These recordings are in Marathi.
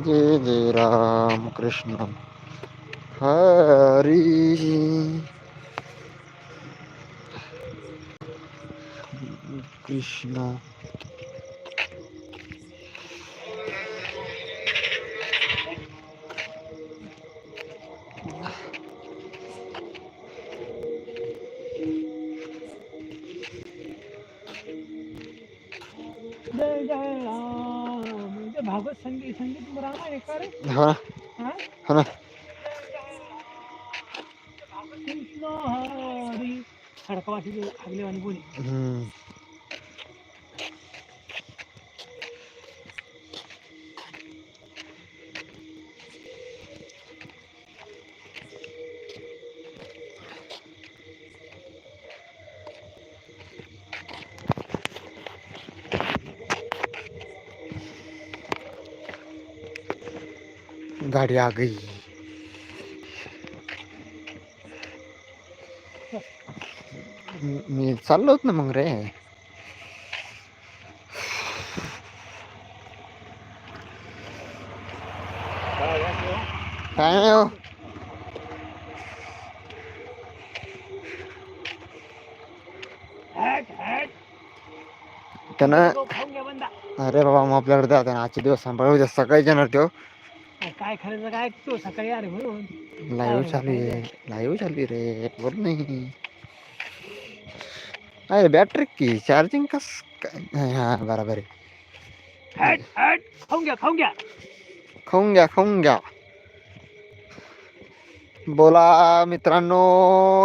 जय जय राम कृष्ण हरी म्हणजे भागवत संगीत संगीत रामायण आहे का रे हो ना हा? हो ना कृष्ण हरी खडकवासी आगलेवानी बोली गाडी आ गई। मी- चाललो चाललोच ना मग रे काय नाही हो। त्यानं अरे बाबा मग आपल्याकडे जात आजचे दिवस सांभाळू द्या सकाळी जाणार तो अरे काय खरं काय तो सकाळी अरे म्हणून. लाईव्ह चालू आहे. लाईव्ह चालू आहे रे. बोल नाही. अरे बॅटरी की चार्जिंग कस काय? हा बरोबर आहे. Hot hot. खाऊन घ्या खाऊन घ्या. खाऊन घ्या खाऊन घ्या. बोला मित्रांनो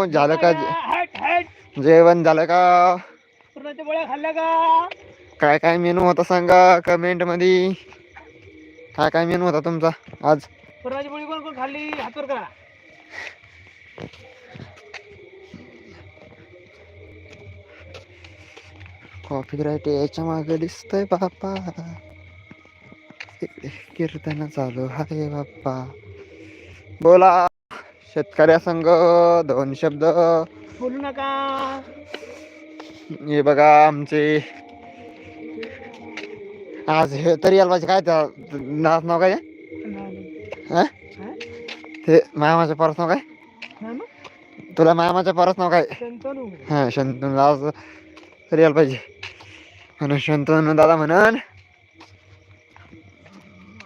झालं का जे- हॅट हॅट. जेवण झालं का? पूर्णाच्या गोळ्या खाल्ल्या का? काय काय मेनू होता सांगा कमेंटमध्ये काय काय मेनू होता तुमचा आज? पूर्णाची कोण कोण खाल्ली? हातवर करा. कॉफी राईट याच्या मागे दिसतोय बाप्पा कीर्तन चालू हाय बाप्पा बोला शेतकऱ्या संघ दोन शब्द. बोलू नका. हे बघा आमचे आज हे तरी याला पाहिजे काय त्या नाच नाव काय हा? ते मामाच्या परस नाव काय? हा? तुला मामाच्या परस नाव काय? शंतनू. हा शंतनू. आज तरी यायला पाहिजे. म्हणून शंतनू दादा म्हणन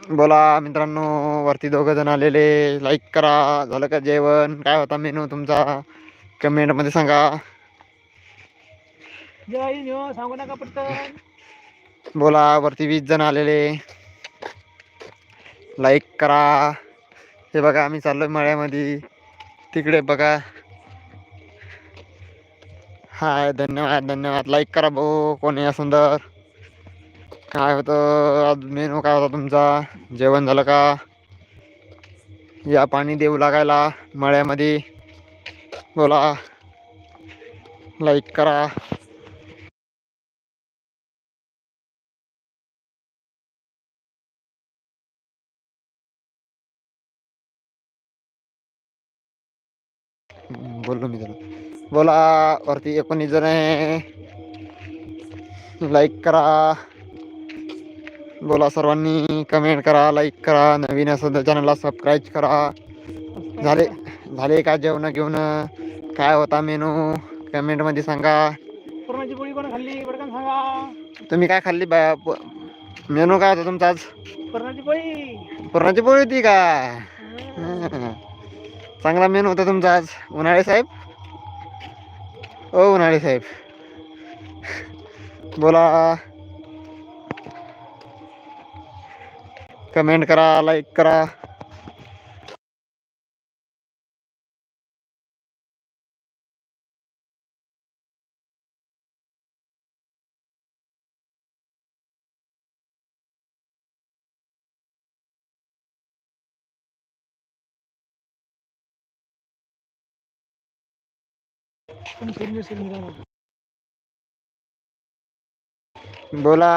बोला मित्रांनो वरती दोघं जण आलेले लाईक करा. झालं का जेवण? काय होता मेनू तुमचा? कमेंटमध्ये सांगा. हो, सांगू नका पटकन. बोला वरती वीस जण आलेले. लाईक करा. हे बघा आम्ही चाललो मळ्यामध्ये. तिकडे बघा. हाय धन्यवाद धन्यवाद. लाईक करा भाऊ कोणी या सुंदर? काय होतं? आज मेनू काय होता तुमचा? जेवण झालं का? या पाणी देऊ लागायला मळ्यामध्ये. बोला. लाईक करा. बोललो मी त्याला. बोला वरती एकोणीस जण आहे. लाईक करा. बोला सर्वांनी कमेंट करा लाईक करा. नवीन तर चॅनलला सबस्क्राईब करा. झाले झाले का जेवण घेऊन? काय होता मेनू कमेंटमध्ये सांगा. तुम्ही काय खाल्ली बा? मेनू काय होता तुमचा आज? पूर्णाची पोळी. होती का. चांगला मेनू होता तुमचा आज उन्हाळे साहेब? ओ उन्हाळे साहेब. बोला. कमेंट करा लाईक करा. बोला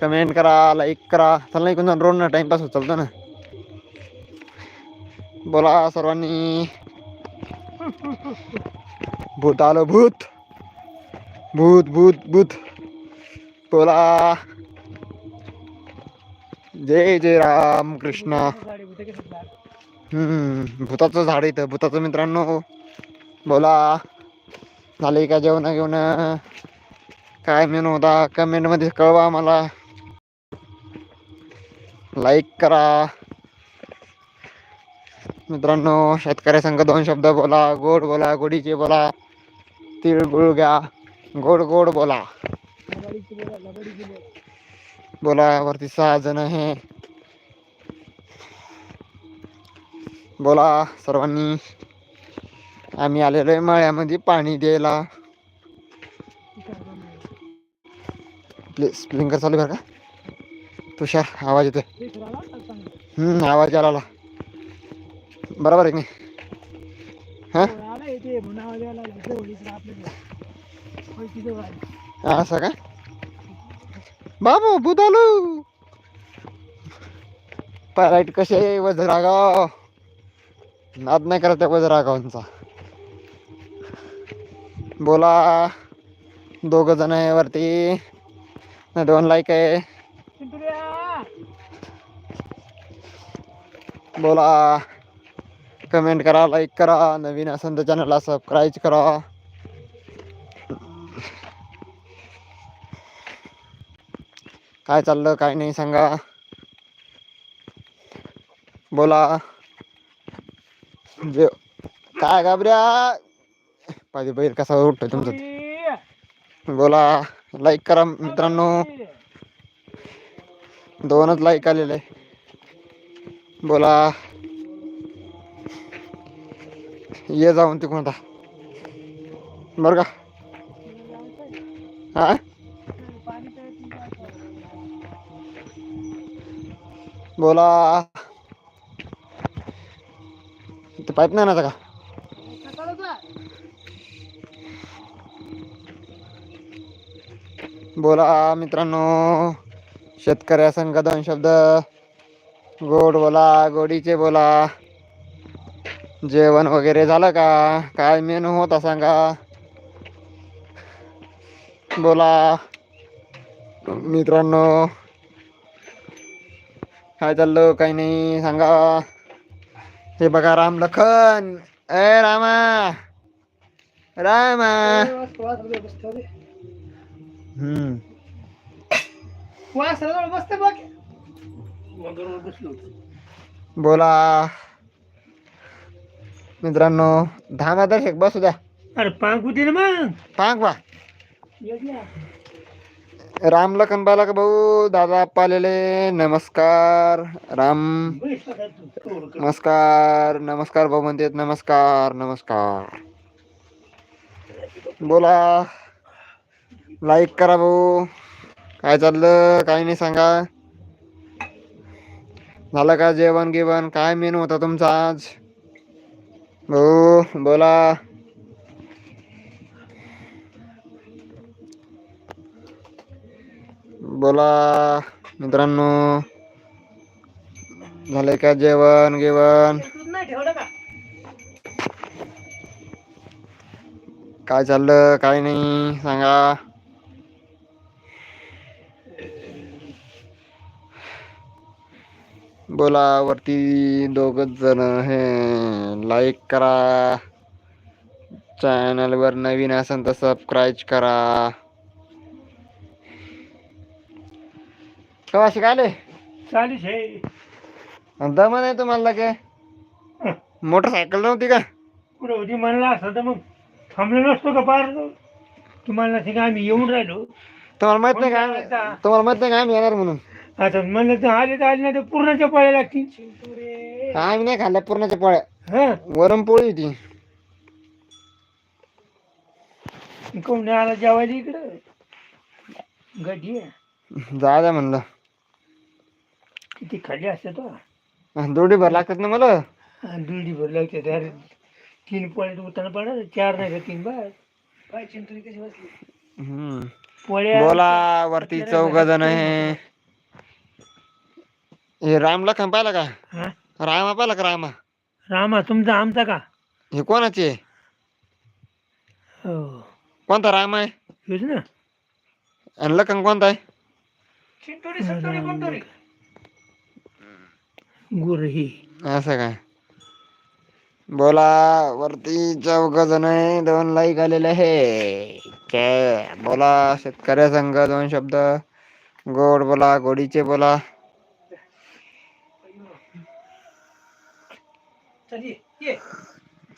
कमेंट करा लाईक करा. चला नाही कोणता रोड ना टाइमपास होत चालतो ना. बोला सर्वांनी. भूत आलो भूत. भूत भूत भूत. बोला. जय जय राम कृष्णा. हम्म भूताचं झाड आहे इथं भूताचं मित्रांनो. बोला. झाले का जेवण घेऊन काय मेनू होता? कमेंटमध्ये कळवा मला लाईक करा. मित्रांनो शेतकऱ्या संघ दोन शब्द बोला. गोड बोला गोडीचे बोला. तिळगुळ घ्या. गोड गोड बोला बोला, बोला. बोला वरती सहा जण आहे. बोला सर्वांनी. आम्ही आलेलो आहे मळ्यामध्ये पाणी द्यायला. प्लीज स्प्रिंकर चालू कर. बरं का तुषार आवाज येतोय. हम्म आवाज आला आला. बरोबर आहे की नाही? हा? असं का? बाबू बुधालू. पॅराईट कसे वजरागाव? नाद नाही करत त्या वजरागावांचा. बोला. दोघ जण आहे वरती. दोन लाईक आहे. बोला. कमेंट करा लाईक करा. नवीन असेल तर चॅनलला सबस्क्राईब करा. काय चाललं काय नाही सांगा. बोला. जे काय घाबऱ्या? पाहिजे बैल कसा उठतोय तुमचं? पोरी! बोला लाईक करा मित्रांनो. दोनच लाईक आलेले. आहे बोला. ये जाऊन तिकडून आता. बरं का? हा? बोला. ते पाईप नाही ना का? बोला मित्रांनो शेतकऱ्या संघ दोन शब्द गोड बोला गोडीचे बोला जेवण वगैरे झालं का काय मेनू होता सांगा बोला मित्रांनो काय चाललं काही नाही सांगा हे बघा राम लखन ए रामा रामा बसतो बघ. बसलो होतो. बोला मित्रांनो दहा मात्र शेक बसू द्या अरे पांग दे ना मग पांग येत ना. राम लखन बाला का भाऊ दादा पालेले नमस्कार राम बैस आता तू. कवर कर. नमस्कार नमस्कार भाऊ म्हणतात नमस्कार नमस्कार बोला लाईक करा भाऊ. काय चाललं? काय नाही सांगा. झालं का जेवण गिवण? काय मेनू होता तुमचा आज? भाऊ बोला. बोला मित्रांनो. झालं का जेवण गिवण? काय चाललं? काय नाही सांगा. बोला वरती दोघच जण हे लाईक करा. चॅनल वर नवीन असेल तर सबस्क्राईब करा. कवा शिकायले चालीस आहे. दम नाही तुम्हाला काय मोटरसायकल नव्हती का? पुढे होती? म्हणला असं तर मग थांबलो नसतो का पार? तुम्हाला नाही का आम्ही येऊन राहिलो? तुम्हाला माहीत नाही का आम्ही-? तुम्हाला माहीत नाही का आम्ही येणार म्हणून? आता म्हणलं तर आले तर आले नाही तर पूर्णच्या पळ्या लागतील. आम्ही नाही खाल्ल्या पूर्णाच्या पोळ्या. हा? वरण पोळी होती. कोण नाही आला जेवायला इकडं? गडी आहे. जा द्या म्हणलं. किती खाली असते तो? दोडी भर लागतात ना मला. दुडी भर लागते. अरे तीन पोळ्या उताना पडा चार नाही का तीन बाय. काय चिंतनी कशी बसली? हम्म. पोळ्या बोला वरती चौघ जण आहे? हे रामला खां पाहिला का? हा? रामा पाहिला का रामा? रामा तुमचा आमचा का? हे कोणाचे? आहे? हो. कोणता राम आहे? हेच ना. आणि लखन कोणता आहे? चिंटोरी संतोरी कोणतरी गुर असं काय? बोला वरती चौघ जण आहे दोन लाईक आलेले आहे. काय बोला शेतकऱ्या संघ दोन शब्द. गोड बोला गोडीचे बोला. चल ये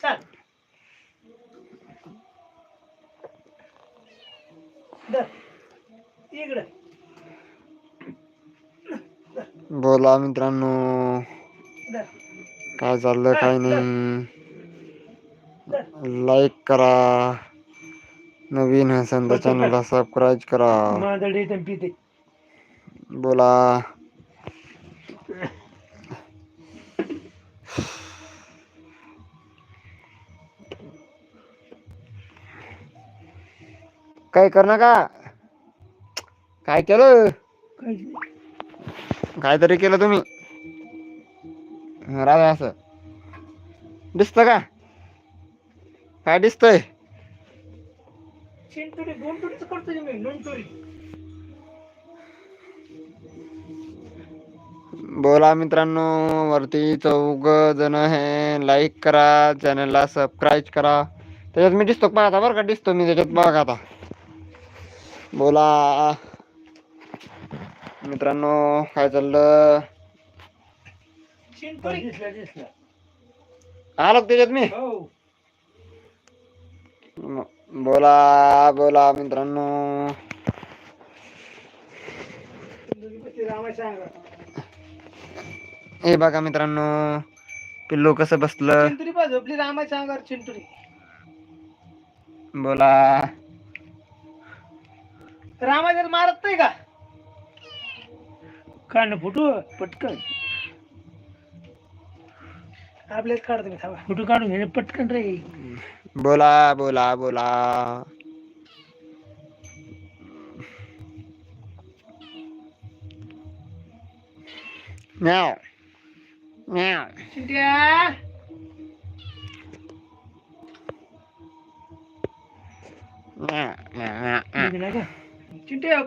चल। बोला मित्रांनो। दर काय चाललं काय नाही। लाईक करा। नवीन तर चॅनलला सबस्क्राईब करा. बोला। काय कर का? काय केलं? काहीतरी केलं तुम्ही. राहा असं. दिसत का? काय दिसतंय? बोला मित्रांनो वरती चौघ जण आहे लाईक करा चॅनलला सबस्क्राईब करा. त्याच्यात मी दिसतो का? आता बरं का दिसतो मी त्याच्यात. बघा आता. बोला. मित्रांनो काय चाललं? चिंटुरी दिसला दिसला. आलो त्याच्यात मी? हो. बोला बोला मित्रांनो. हे बघा मित्रांनो पिल्लू कसं बसलं? रामाच्या अंगावर चिंटुरी बोला. रामाच्या मारत नाही का? काढणं फुटू पटकन. आपल्याच काढतो मी थांबा. फुटू काढून घे पटकन रे. बोला बोला बोला. म्याव म्याव. चिंट्या म्याव म्याव म्याव चिंट्या